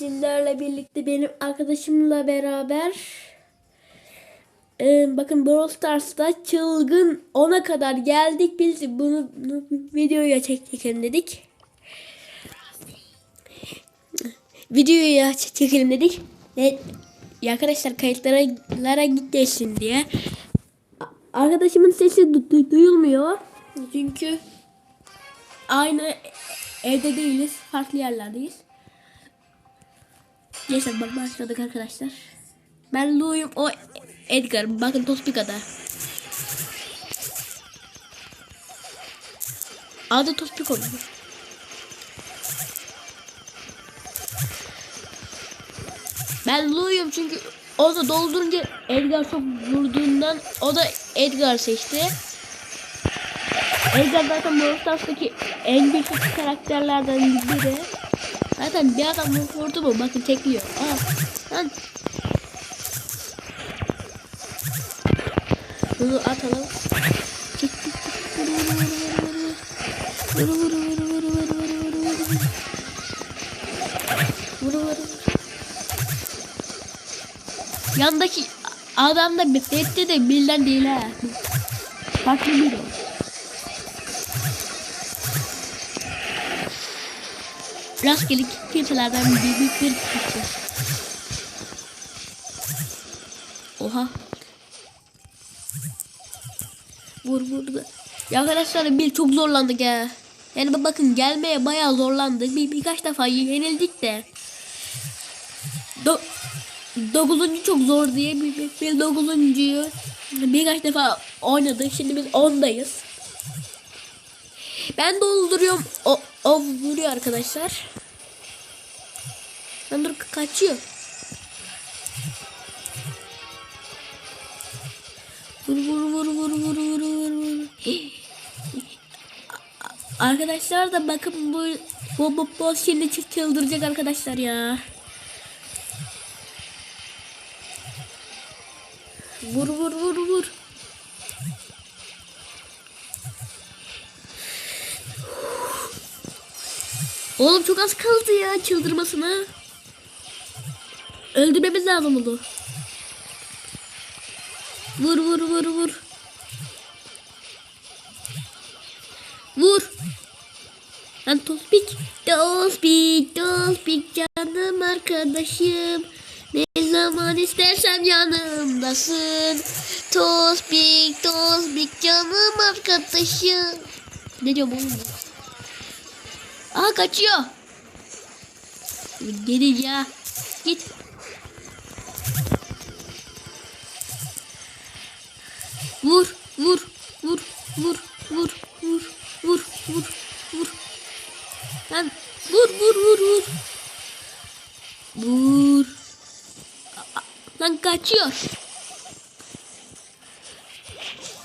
sizlerle birlikte benim arkadaşımla beraber e, bakın Brawl Stars'ta çılgın 10'a kadar geldik. Biz bunu, bunu videoya çekelim dedik. Videoya çekelim dedik. Ve ya arkadaşlar kayıtlara gitmesin diye. Arkadaşımın sesi du- du- duyulmuyor. Çünkü aynı evde değiliz. Farklı yerlerdeyiz. Neyse başladık arkadaşlar. Ben Lou'yum o Edgar. Bakın Tospika'da. Adı Tospik oldu. Ben Lou'yum çünkü o da doldurunca Edgar çok vurduğundan o da Edgar seçti. Edgar zaten Brawl Stars'taki en güçlü karakterlerden biri. Zaten bir adam vurdu mu bakın tekliyor. Aa, lan. Bunu atalım. Çık çık çık. Vur vur vur vur vur. Vur vur vur vur vur vur vur vur vur. Vur vur vur. Yandaki adam da Bedde de bilden değil ha. Farklı biri. o. Rastgele kimselerden bir bir çıktı. Oha. Vur vur. da. Ya arkadaşlar bir çok zorlandık ya. Yani bak- bakın gelmeye bayağı zorlandık. Bir birkaç defa yenildik de. Do dokuzuncu çok zor diye bir, bir, bir dokuzuncuyu birkaç defa oynadık. Şimdi biz ondayız. Ben dolduruyorum. O, o vuruyor arkadaşlar. Ben dur kaçıyor. Vur vur vur vur vur vur vur vur. Arkadaşlar da bakın bu bu bu boss şimdi çı- çıldıracak arkadaşlar ya. Vur vur vur vur. Oğlum çok az kaldı ya çıldırmasına. Öldürmemiz lazım onu. Vur vur vur vur. Vur. Lan Tospik. Tospik, Tospik canım arkadaşım. Ne zaman istersem yanımdasın. Tospik, Tospik canım arkadaşım. Ne oğlum? ben? Aa kaçıyor. Gidin ya. Git. Vur, vur, vur, vur, vur, vur, vur, vur, vur. Lan vur, vur, vur, vur. Vur. Lan kaçıyor.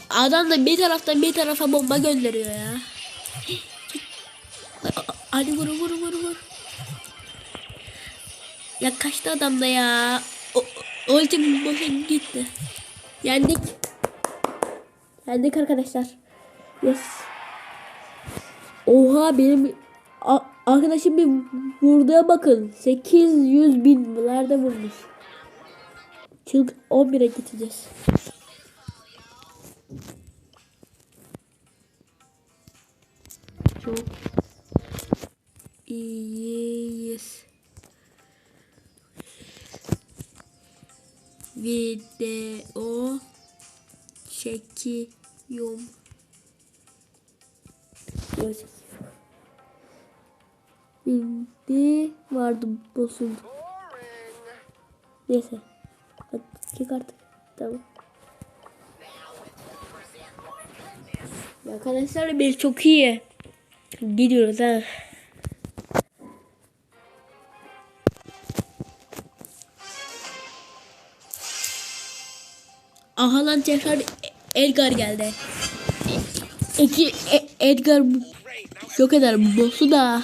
Adam da bir taraftan bir tarafa bomba gönderiyor ya. Hadi vur vur vur vur. Ya kaçtı adam da ya. O ultim boşa gitti. Yendik. Yendik arkadaşlar. Yes. Oha benim arkadaşım bir vurduğuna bakın. 800 bin nerede vurmuş. Çılg 11'e gideceğiz. Çok iyiyiz. Video çekiyorum. Şimdi vardı bozuldu. Neyse. Hadi çık artık. Tamam. Arkadaşlar bir çok iyi. Gidiyoruz ha. Aha lan tekrar Edgar geldi. Eki, e, Edgar yok eder bu boss'u da.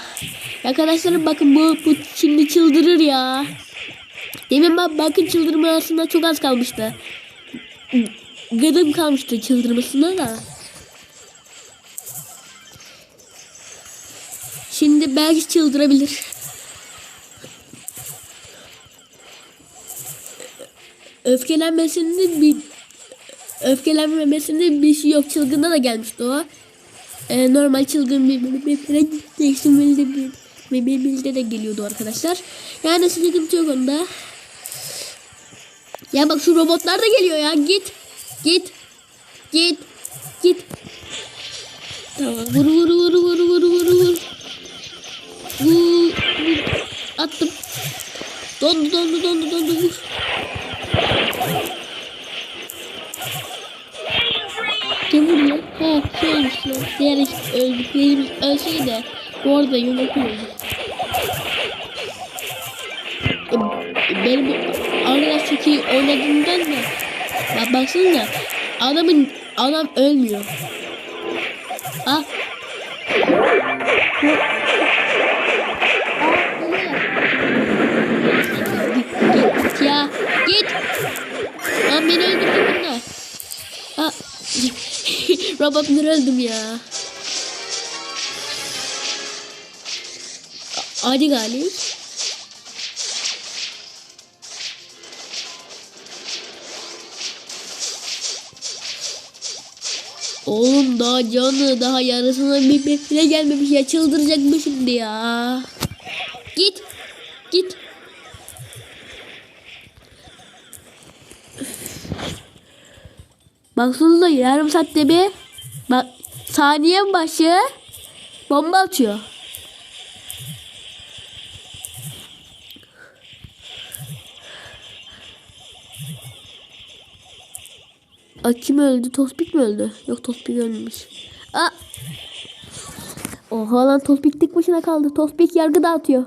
Arkadaşlarım bakın bu, bu şimdi çıldırır ya. Demin ben bakın çıldırmasına çok az kalmıştı. Gıdım kalmıştı çıldırmasına da. Şimdi belki çıldırabilir. Öfkelenmesini bir öfkelenmemesinde bir şey yok. Çılgında da gelmişti o. Ee, normal çılgın bir bir değiştirmeli bir bir bir bilde de geliyordu arkadaşlar. Yani sıkıntı yok onda. Ya bak şu robotlar da geliyor ya. Git. Git. Git. Git. Tamam. Vur vur vur vur vur vur. Vur. vur. Attım. Dondu dondu dondu dondu vur. Ha şeymiş lan. Diğer öldüklerimiz ölseydi bu arada yönetiyordu. E, benim çok iyi oynadığımdan da bak baksana adamın adam ölmüyor. Ah. Git, ya. Git. Lan beni öldürdün bunlar. Ha. Robotları öldüm ya. Hadi galip. Oğlum daha canı daha yarısına bir bile gelmemiş ya çıldıracak mı şimdi ya? Git. Git. Baksanıza yarım saatte bir bak saniye başı bomba atıyor. Aa, kim öldü? Tospik mi öldü? Yok Tospik ölmemiş. Aa! Oha lan Tospik tek başına kaldı. Tospik yargı dağıtıyor.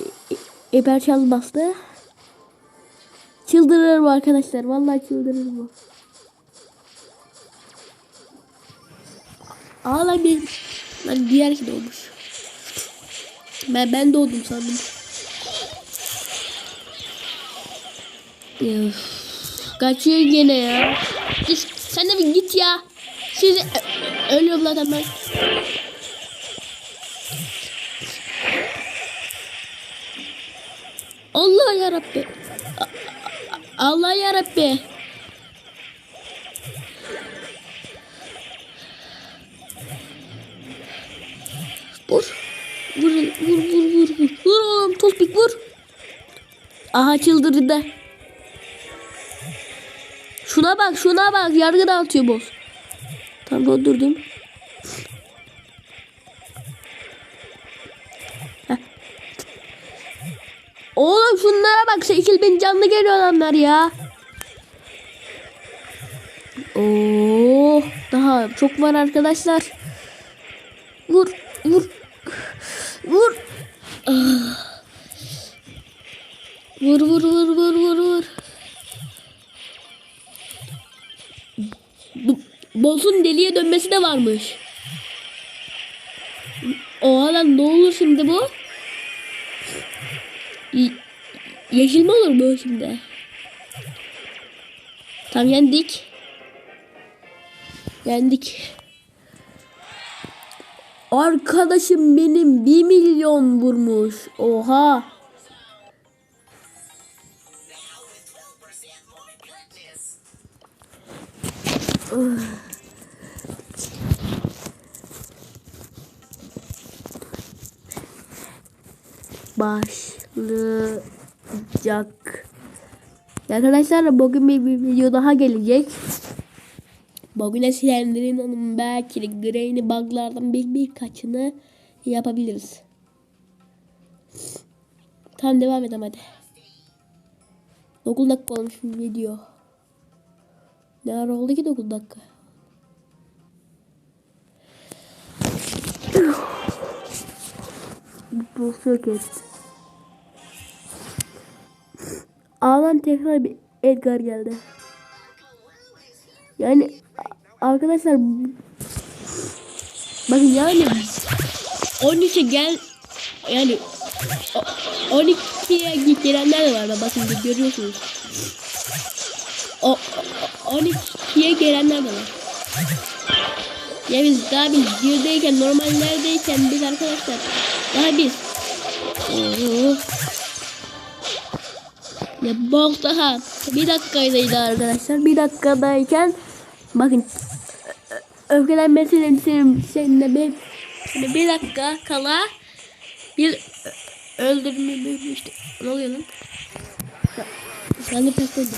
E- e- Eber Çal bastı. Çıldırırım arkadaşlar. Vallahi çıldırırım Aa lan bir lan diğer kim doğmuş. Ben ben doğdum sandım. Kaçıyor gene ya. Git, sen de bir git ya. Siz Ö- ölüyorum zaten ben. Allah ya Rabbi. Allah ya Rabbi. Vur vur vur vur vur. Vur oğlum tospik vur. Aha çıldırdı. Şuna bak şuna bak yargı dağıtıyor boss. Tam durdurdum. Heh. Oğlum şunlara bak 8 bin canlı geliyor adamlar ya. Oo, daha çok var arkadaşlar. De varmış. Oha lan ne olur şimdi bu? Yeşil mi olur bu şimdi? Tam yendik. Yendik. Arkadaşım benim 1 milyon vurmuş. Oha. Arkadaşlar bugün bir, bir video daha gelecek. Bugün Slender'in hanım belki Grey'ni buglardan bir birkaçını yapabiliriz. Tamam devam edelim hadi. 9 dakika olmuş bir video. Ne ara oldu ki 9 dakika? Bu soket. Ağlan tekrar bir Edgar geldi. Yani arkadaşlar bakın yani 13'e gel yani o- 12'ye gelenler de var bakın görüyorsunuz. O, o 12'ye gelenler de var. Ya biz daha biz birdeyken normallerdeyken biz arkadaşlar daha biz Oo. Ya box daha bir dakikaydı arkadaşlar. Bir dakikadayken bakın öfkelenmesinin senin seninle bir şimdi bir dakika kala bir öldürme işte ne oluyor lan? Sen de pes oldu.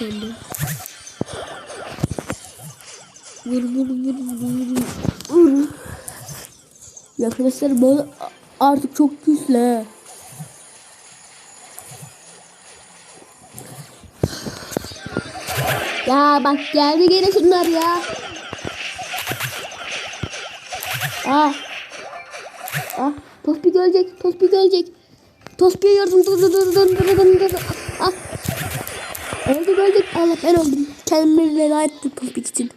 Öldü. Vur vur vur vur vur. Arkadaşlar bu artık çok güçlü. Ya bak geldi gene şunlar ya. Ah. Ah. Tospik ölecek. Tospik ölecek. Tospik'e yardım. Dur dur dur dur dur dur dur. Ah. Öldük öldük. Allah ben öldüm. Kendimi veda ettim Tospik için.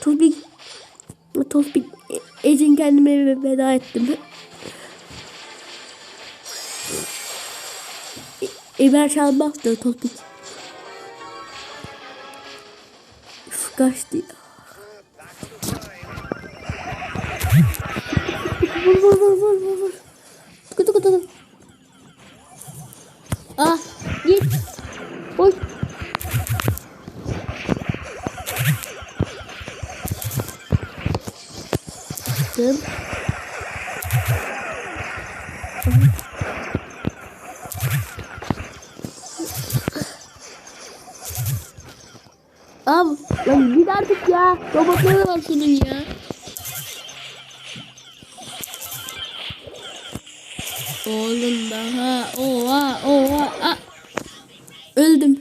Tospik. Tospik. Ecin kendime veda ettim. Eber çalmazdı Tospik. Üf, kaçtı ya. Vur vur vur vur vur vur. Tıkı tıkı tıkı. Ah git. Koş. Dım. Abi lan git artık ya. Robotları var şunun ya. Oğlum daha. Oha oha. Ah. Öldüm.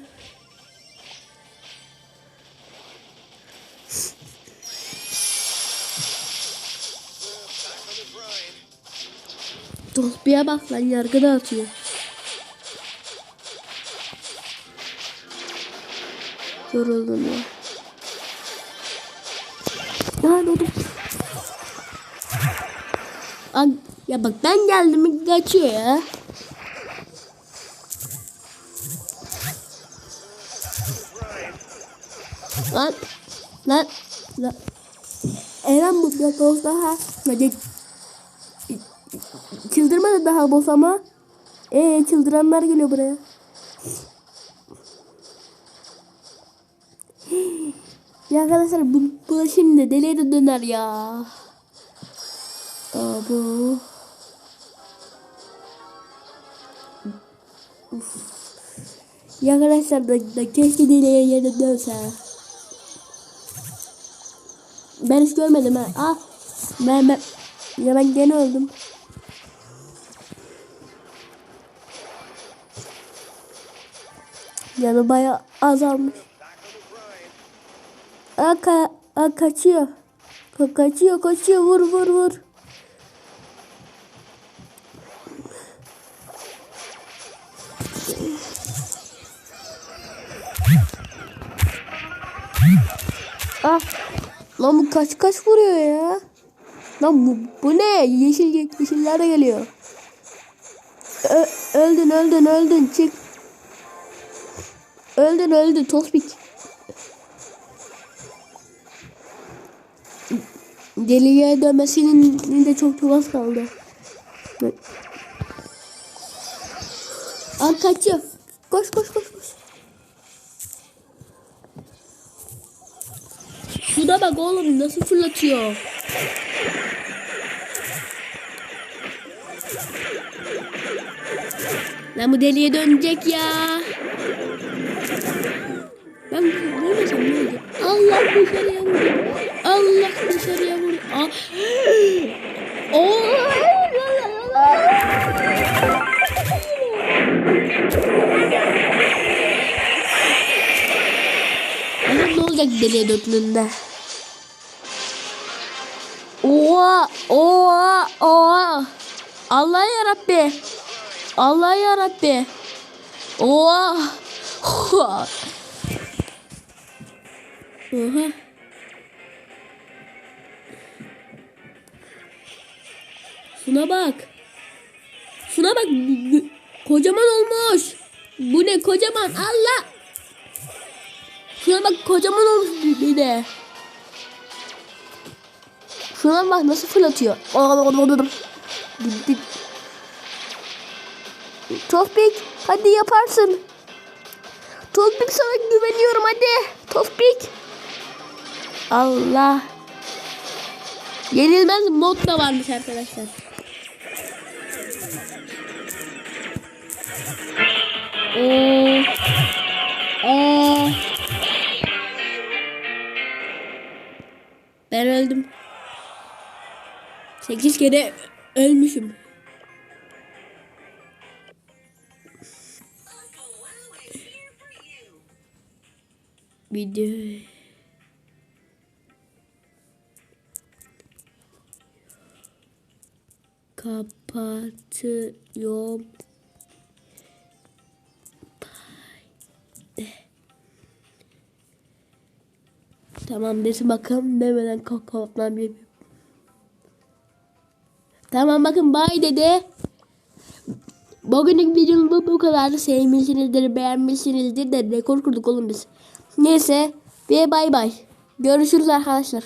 Tosbiye bak lan yargıda atıyor. Yoruldum ya. Ya. An ya bak ben geldim kaçıyor ya. Lan lan lan. Eren ya boss daha. Hadi. Çıldırmadı daha boss ama. Ee çıldıranlar geliyor buraya. Ya arkadaşlar bu, bu şimdi deliye de döner ya. Abo. Uf. Ya arkadaşlar da, da keşke deliye yerine dönse. Ben hiç görmedim ha. Ah. Ben ben ya ben gene öldüm. Yanı bayağı azalmış. Aa, ka aa, kaçıyor. Ka kaçıyor kaçıyor vur vur vur. Ah. Lan bu kaç kaç vuruyor ya? Lan bu, bu ne? Yeşil yeşiller de geliyor. Ö öldün öldün öldün çık. Öldün öldün Tospik. Deliye dönmesinin de çok az kaldı. Al kaçıyor. Koş koş koş koş. Şuna bak oğlum nasıl fırlatıyor. Lan bu deliye dönecek ya. Ben vurmasam ne olacak? Allah dışarıya vurdu. Allah dışarıya vurdu. Aa. Oo. Bakalım ne olacak deliye döndüğünde. Oha, oha, oha. Allah ya Rabbi. Allah ya Rabbi. Oha. Oha. Oha. Şuna bak. Şuna bak. Kocaman olmuş. Bu ne kocaman Allah. Şuna bak kocaman olmuş bir de. Şuna bak nasıl fırlatıyor. Tofbik hadi yaparsın. Tofbik sana güveniyorum hadi. Tofbik. Allah. Yenilmez mod da varmış arkadaşlar. Ee, ee. Ben öldüm. 8 kere ölmüşüm. Video. Kapatıyorum. Tamam desin bakalım demeden kapatmam bir. Tamam bakın bay dedi. Bugünlük videomuz bu, bu kadar. Sevmişsinizdir, beğenmişsinizdir de rekor kurduk oğlum biz. Neyse ve bay bay. Görüşürüz arkadaşlar.